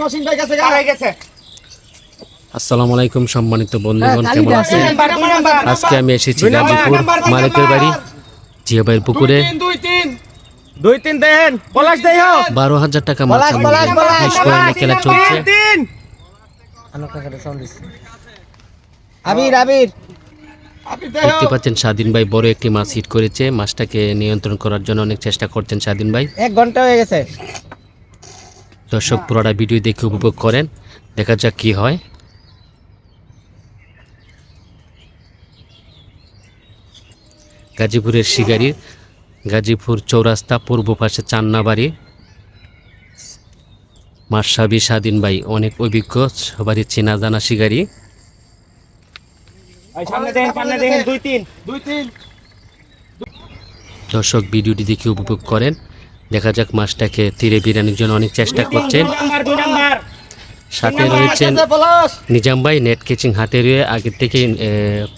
বসিন ভাই গেছে গেছে। আসসালামু আলাইকুম সম্মানিত বন্ধুগণ হ্যাঁ, কেমন আছেন? আজকে আমি এসেছি গাজীপুর মালিকের বাড়ি জিয়া ভাইয়ের পুকুরে। দুই তিন। দেন। পলাশ দেই বারো হাজার টাকা মাছ খেলা চলছে। আবির আবির। দেখতে পাচ্ছেন স্বাধীন ভাই বড় একটি মাছ হিট করেছে। মাছটাকে নিয়ন্ত্রণ করার জন্য অনেক চেষ্টা করছেন স্বাধীন ভাই। এক ঘণ্টা হয়ে গেছে। দর্শক পুরোটা ভিডিও দেখে উপভোগ করেন। দেখা যাক কি হয়। গাজীপুরের শিকারি গাজীপুর চৌরাস্তা পূর্ব পাশে চান্নাবাড়ি। মাসাবি স্বাধীন ভাই অনেক অভিজ্ঞ সবারই চেনা জানা শিকারি সামনে দেখেন সামনে দেখেন দুই তিন। দুই তিন। দর্শক ভিডিওটি দেখে উপভোগ করেন। দেখা যাক মাছটাকে তীরে বিরানোর জন্য অনেক চেষ্টা করছেন। সাথে রয়েছেন নিজাম ভাই নেট কেচিং হাতে রয়ে আগের থেকে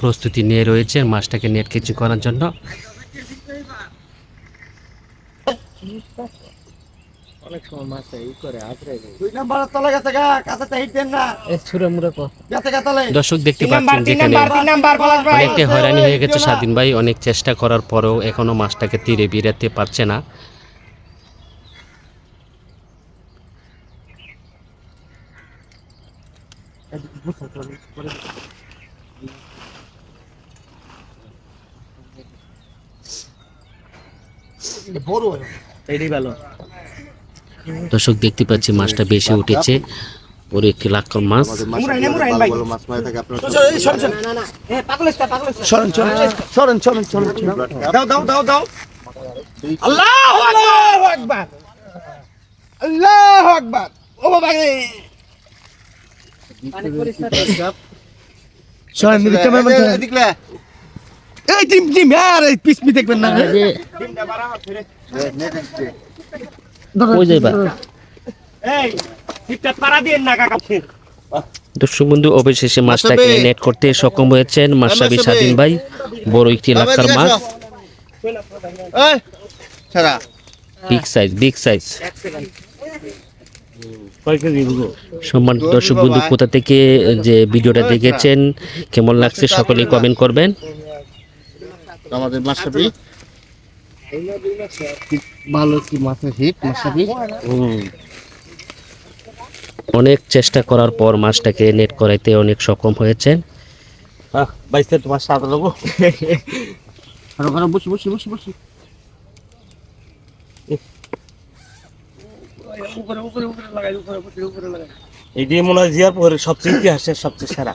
প্রস্তুতি নিয়ে রয়েছেন মাছটাকে নেট কেচিং করার জন্য। দুই নাম্বার তলে গেছে গা কাছে হিট দেন না। গেছে গা তলে। দর্শক দেখতে পাচ্ছেন যেখানে অনেকটা হয়রানি হয়ে গেছে স্বাধীন ভাই অনেক চেষ্টা করার পরেও এখনও মাছটাকে তীরে বিরাতে পারছে না এইটাই ভালো দর্শক দেখতে পাচ্ছি মাছটা বেশি উঠেছে। ওর একটি লাক্ষর মাছ। দাও আকবার। আল্লাহু আকবার। ও বাবা এই আর এই দেখবেন না। ওই যাইবা? এই না কাকা। দর্শক বন্ধু অবশেষে মাছটাকে নেট করতে সক্ষম হয়েছেন মাসাবি। স্বাধীন ভাই। বড় একটি লাক্ষর মাছ। বিগ সাইজ বিগ সাইজ সম্মানিত দর্শক বন্ধু কোথা থেকে যে ভিডিওটা দেখেছেন কেমন লাগছে সকলেই কমেন্ট করবেন। আমাদের মাসাবি ভালো কি মাছের হিট মাসাবি অনেক চেষ্টা করার পর মাছটাকে নেট করাইতে অনেক সক্ষম হয়েছেন। বাইসে তোমার সাথে লোবো ঘরে ঘরে বসি বসি বসি বসি। এই দিয়ে মনে হয় জিয়ার পোহরের সবচেয়ে ইতিহাসের সবচেয়ে সেরা।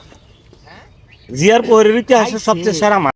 জিয়ার পোহরের ইতিহাসের সবচেয়ে সেরা